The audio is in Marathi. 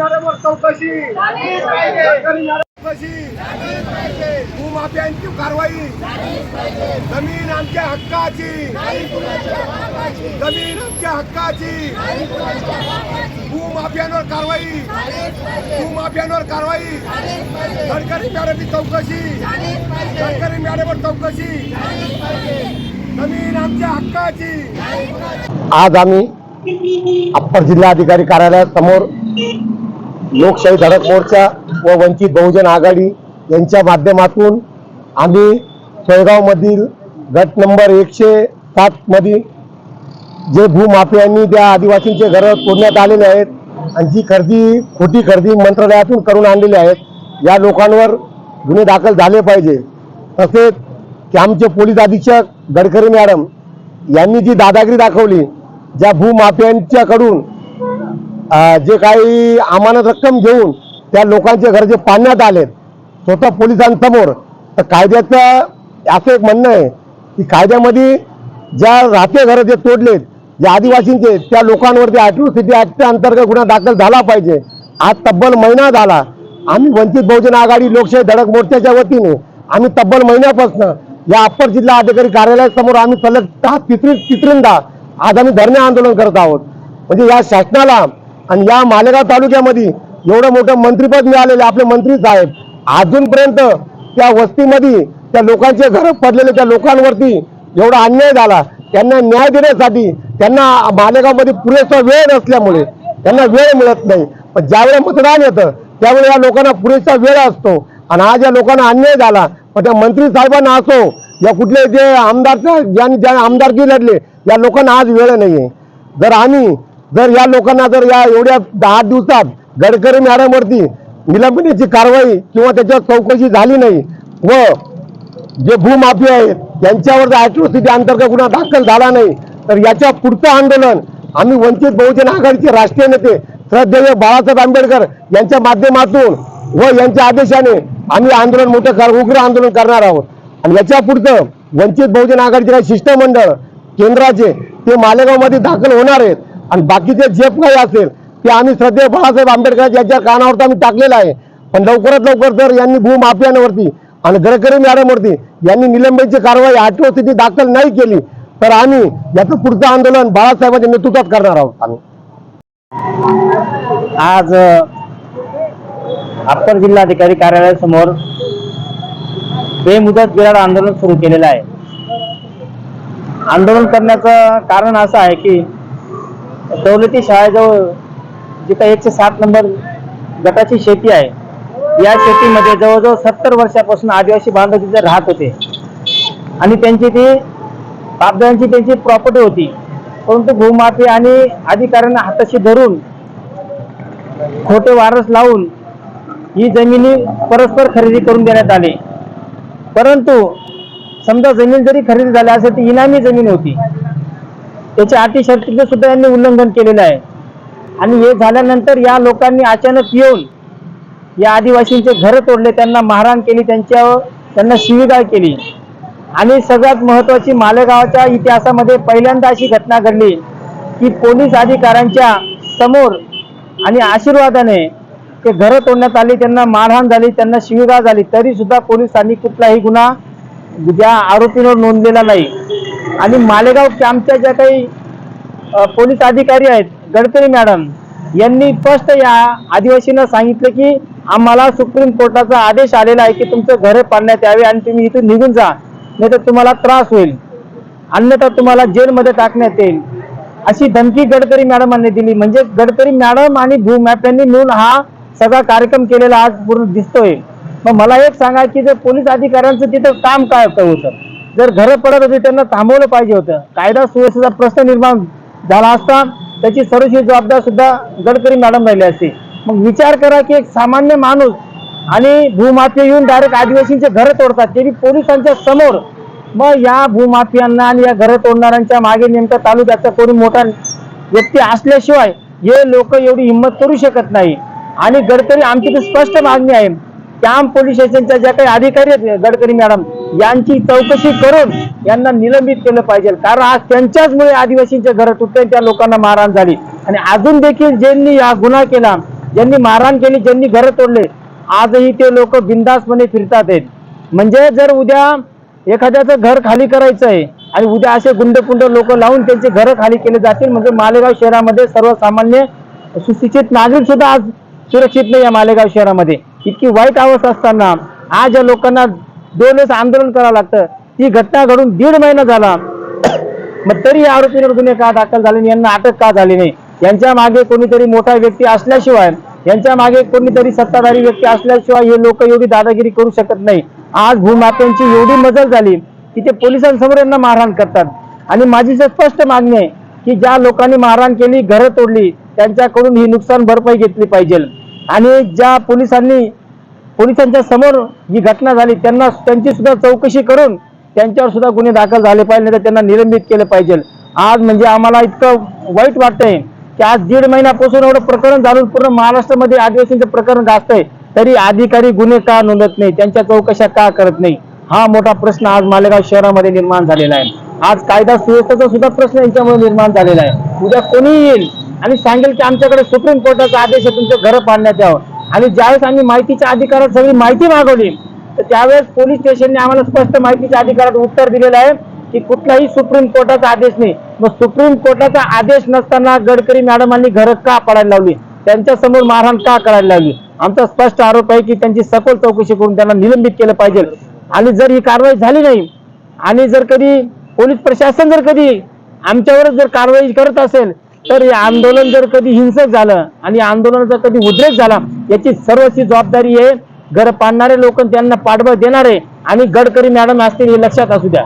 मॅडमवर चौकशी. चौकशी. भूमाफियांची कारवाई. ज़मीन आमच्या हक्काची. ज़मीन आमच्या हक्काची. कारवाई. कारवाई. गडकरी मॅडमची चौकशी. गडकरी मॅडमवर चौकशी. ज़मीन आमच्या हक्काची. आज आम्ही अप्पर जिल्हाधिकारी कार्यालयासमोर लोकशाही धडक मोर्चा व वंचित बहुजन आघाडी यांच्या माध्यमातून आम्ही सोयगावमधील गट नंबर एकशे सातमध्ये जे भूमाफियांनी त्या आदिवासींचे घरं तोडण्यात आलेले आहेत आणि जी खरेदी खोटी खरेदी मंत्रालयातून करून आणलेली आहेत या लोकांवर गुन्हे दाखल झाले पाहिजे. तसेच कॅम्पचे पोलीस अधीक्षक गडकरी मॅडम यांनी जी दादागिरी दाखवली ज्या भूमाफियांच्याकडून जे काही अमानत रक्कम घेऊन त्या लोकांचे घर जे पाण्यात आलेत स्वतः पोलिसांसमोर तर कायद्याचं असं एक म्हणणं आहे की कायद्यामध्ये ज्या राहते घरं जे तोडलेत जे आदिवासींचे त्या लोकांवरती अॅट्रोसिटी ॲक्टच्या अंतर्गत गुन्हा दाखल झाला पाहिजे. आज तब्बल महिना झाला आम्ही वंचित बहुजन आघाडी लोकशाही धडक मोर्चाच्या वतीने आम्ही तब्बल महिन्यापासून या अप्पर जिल्हा अधिकारी कार्यालयासमोर आम्ही सलग तिसरी तिसरींदा आज आम्ही धरणे आंदोलन करत आहोत. म्हणजे या शासनाला आणि या मालेगाव तालुक्यामध्ये एवढं मोठं मंत्रीपद मिळालेलं आपले मंत्री साहेब. अजूनपर्यंत त्या वस्तीमध्ये त्या लोकांचे घर पडलेले त्या लोकांवरती एवढा अन्याय झाला. त्यांना न्याय देण्यासाठी त्यांना मालेगावमध्ये पुरेसा वेळ नसल्यामुळे त्यांना वेळ मिळत नाही. पण ज्यावेळेला मतदान येतं त्यावेळी या लोकांना पुरेसा वेळ असतो. आणि आज या लोकांना अन्याय झाला पण त्या मंत्री साहेबांना असो या कुठले जे आमदार ज्यांनी ज्या आमदारकी लढले या लोकांना आज वेळ नाहीये. जर आम्ही जर या लोकांना जर या एवढ्या दहा दिवसात गडकरी मॅडमवरती निलंबनेची कारवाई किंवा त्याच्यावर चौकशी झाली नाही व जे भूमाफी आहेत त्यांच्यावर जर अॅट्रोसिटी अंतर्गत गुन्हा दाखल झाला नाही तर याच्या पुढचं आंदोलन आम्ही वंचित बहुजन आघाडीचे राष्ट्रीय नेते श्रद्धेय बाळासाहेब आंबेडकर यांच्या माध्यमातून व यांच्या आदेशाने आम्ही आंदोलन मोठं कर उग्र आंदोलन करणार आहोत. आणि याच्या पुढचं वंचित बहुजन आघाडीचे काही शिष्टमंडळ केंद्राचे ते मालेगावमध्ये दाखल होणार आहेत. आणि बाकीचे जे काही असेल ते आम्ही श्रद्धेय बाळासाहेब आंबेडकर यांच्या कानावरती आम्ही टाकलेलं आहे. पण लवकरात लवकर जर यांनी भूमाफियांवरती आणि गडकरी मॅडमवरती यांनी निलंबनची कारवाई अॅट्रोसिटी दाखल नाही केली तर आम्ही याचं पुढचं आंदोलन बाळासाहेबांच्या नेतृत्वात करणार आहोत आम्ही. आज अप्पर जिल्हाधिकारी कार्यालयासमोर बेमुदत बिराड आंदोलन सुरू केलेलं आहे. आंदोलन करण्याचं कारण असं आहे की दौलती शाळेजवळ जे काही एकशे सात नंबर गटाची शेती आहे या शेतीमध्ये जवळजवळ सत्तर वर्षापासून आदिवासी बांधव तिथे राहत होते. आणि त्यांची ती बापदांची त्यांची प्रॉपर्टी होती. परंतु भूमाफी आणि अधिकाऱ्यांना हाताशी धरून खोटे वारस लावून ही जमिनी परस्पर खरेदी करून देण्यात आली. परंतु समजा जमीन जरी खरेदी झाली असेल ती इनामी जमीन होती. त्याच्या अटी शर्तीचं सुद्धा यांनी उल्लंघन केलेलं आहे. आणि हे झाल्यानंतर या लोकांनी अचानक येऊन या आदिवासींचे घर तोडले त्यांना मारहाण केली त्यांच्यावर त्यांना शिवीगाळ केली. आणि सगळ्यात महत्वाची मालेगावच्या इतिहासामध्ये पहिल्यांदा अशी घटना घडली की पोलीस अधिकाऱ्यांच्या समोर आणि आशीर्वादाने ते घरं तोडण्यात आली त्यांना मारहाण झाली त्यांना शिवीगाळ झाली. तरी सुद्धा पोलिसांनी कुठलाही गुन्हा ज्या आरोपींवर नोंदलेला नाही. आणि मालेगाव कॅम्पच्या ज्या काही पोलीस अधिकारी आहेत गडकरी मॅडम यांनी स्पष्ट या आदिवासींना सांगितलं की आम्हाला सुप्रीम कोर्टाचा आदेश आलेला आहे की तुमचं घर पाडण्यात यावे आणि तुम्ही इथून निघून जा नाही तर तुम्हाला त्रास होईल. अन्यथा तुम्हाला जेलमध्ये टाकण्यात येईल. अशी धमकी गडकरी मॅडमांनी दिली. म्हणजे गडकरी मॅडम आणि भूमॅप्यांनी मिळून हा सगळा कार्यक्रम केलेला आज पूर्ण दिसतोय. मग मला एक सांगा की जर पोलीस अधिकाऱ्यांचं तिथं काम काय होतं? जर घरं पडत होती त्यांना थांबवलं पाहिजे होतं. कायदा सुव्यवस्थेचा प्रश्न निर्माण झाला असता त्याची सर्वशी जबाबदार सुद्धा गडकरी मॅडम राहिली असते. मग विचार करा की एक सामान्य माणूस आणि भूमाफिया येऊन डायरेक्ट आदिवासींचे घरं तोडतात ते बी पोलिसांच्या समोर. मग या भूमाफियांना आणि या घरं तोडणाऱ्यांच्या मागे नेमका तालुक्याचा कोणी मोठा व्यक्ती असल्याशिवाय हे लोक एवढी हिंमत करू शकत नाही. आणि गडकरी आमची तर स्पष्ट मागणी आहे. कॅम्प पोलीस स्टेशनच्या ज्या काही अधिकारी आहेत गडकरी मॅडम यांची चौकशी करून यांना निलंबित केलं पाहिजे. कारण आज त्यांच्याचमुळे आदिवासींच्या घरं तुटले त्या लोकांना मारहाण झाली. आणि अजून देखील ज्यांनी हा गुन्हा केला ज्यांनी मारहाण केली ज्यांनी घरं तोडले आजही ते लोक बिंदासपणे फिरतात आहेत. म्हणजे जर उद्या एखाद्याचं घर खाली करायचं आहे आणि उद्या असे गुंडपुंड लोक लावून त्यांचे घरं खाली केले जातील म्हणजे मालेगाव शहरामध्ये सर्वसामान्य सुशिक्षित नागरिक सुद्धा आज सुरक्षित नाही या मालेगाव शहरामध्ये. इतकी वाईट अवस्था असताना आज या लोकांना दोन वेळेस आंदोलन करावं लागतं. ती घटना घडून दीड महिना झाला. मग तरी या आरोपींवर गुन्हे का दाखल झाले नाही? यांना अटक का झाली नाही? यांच्या मागे कोणीतरी मोठा व्यक्ती असल्याशिवाय यांच्या मागे कोणीतरी सत्ताधारी व्यक्ती असल्याशिवाय हे लोक एवढी दादागिरी करू शकत नाही. आज भूमात्यांची एवढी मजल झाली की ते पोलिसांसमोर यांना मारहाण करतात. आणि माझी स्पष्ट मागणी आहे की ज्या लोकांनी मारहाण केली घरं तोडली त्यांच्याकडून ही नुकसान भरपाई घेतली पाहिजे. आणि ज्या पोलिसांनी पोलिसांच्या समोर ही घटना झाली त्यांना त्यांची सुद्धा चौकशी करून त्यांच्यावर सुद्धा गुन्हे दाखल झाले पाहिजे नाही तर त्यांना निलंबित केलं पाहिजे. आज म्हणजे आम्हाला इतकं वाईट वाटतंय की आज दीड महिन्यापासून एवढं प्रकरण झालं पूर्ण महाराष्ट्रामध्ये आदिवासींचं प्रकरण गाजतंय तरी अधिकारी गुन्हे का नोंदत नाही त्यांच्या चौकशा का करत नाही हा मोठा प्रश्न आज मालेगाव शहरामध्ये निर्माण झालेला आहे. आज कायदा सुव्यवस्थेचा सुद्धा प्रश्न यांच्यामुळे निर्माण झालेला आहे. उद्या कोणी येईल? आणि सांगेल की आमच्याकडे सुप्रीम कोर्टाचा आदेश आहे तुमचं घरं पाडण्यात यावं. आणि ज्यावेळेस आम्ही माहितीच्या अधिकारात सगळी माहिती मागवली तर त्यावेळेस पोलीस स्टेशनने आम्हाला स्पष्ट माहितीच्या अधिकारात उत्तर दिलेलं आहे की कुठलाही सुप्रीम कोर्टाचा आदेश नाही. मग सुप्रीम कोर्टाचा आदेश नसताना गडकरी मॅडमांनी घरं का पाडायला लावली? त्यांच्यासमोर मारहाण का करायला लावली? आमचा स्पष्ट आरोप आहे की त्यांची सखोल चौकशी करून त्यांना निलंबित केलं पाहिजे. आणि जर ही कारवाई झाली नाही आणि जर कधी पोलीस प्रशासन जर कधी आमच्यावरच जर कारवाई करत असेल तर हे आंदोलन जर कधी हिंसक झालं आणि आंदोलन आंदोलनाचा कधी उद्रेक झाला याची सर्वची जबाबदारी आहे घर पाडणारे लोक त्यांना पाठबळ देणारे आणि गडकरी मॅडम असतील हे लक्षात असू द्या.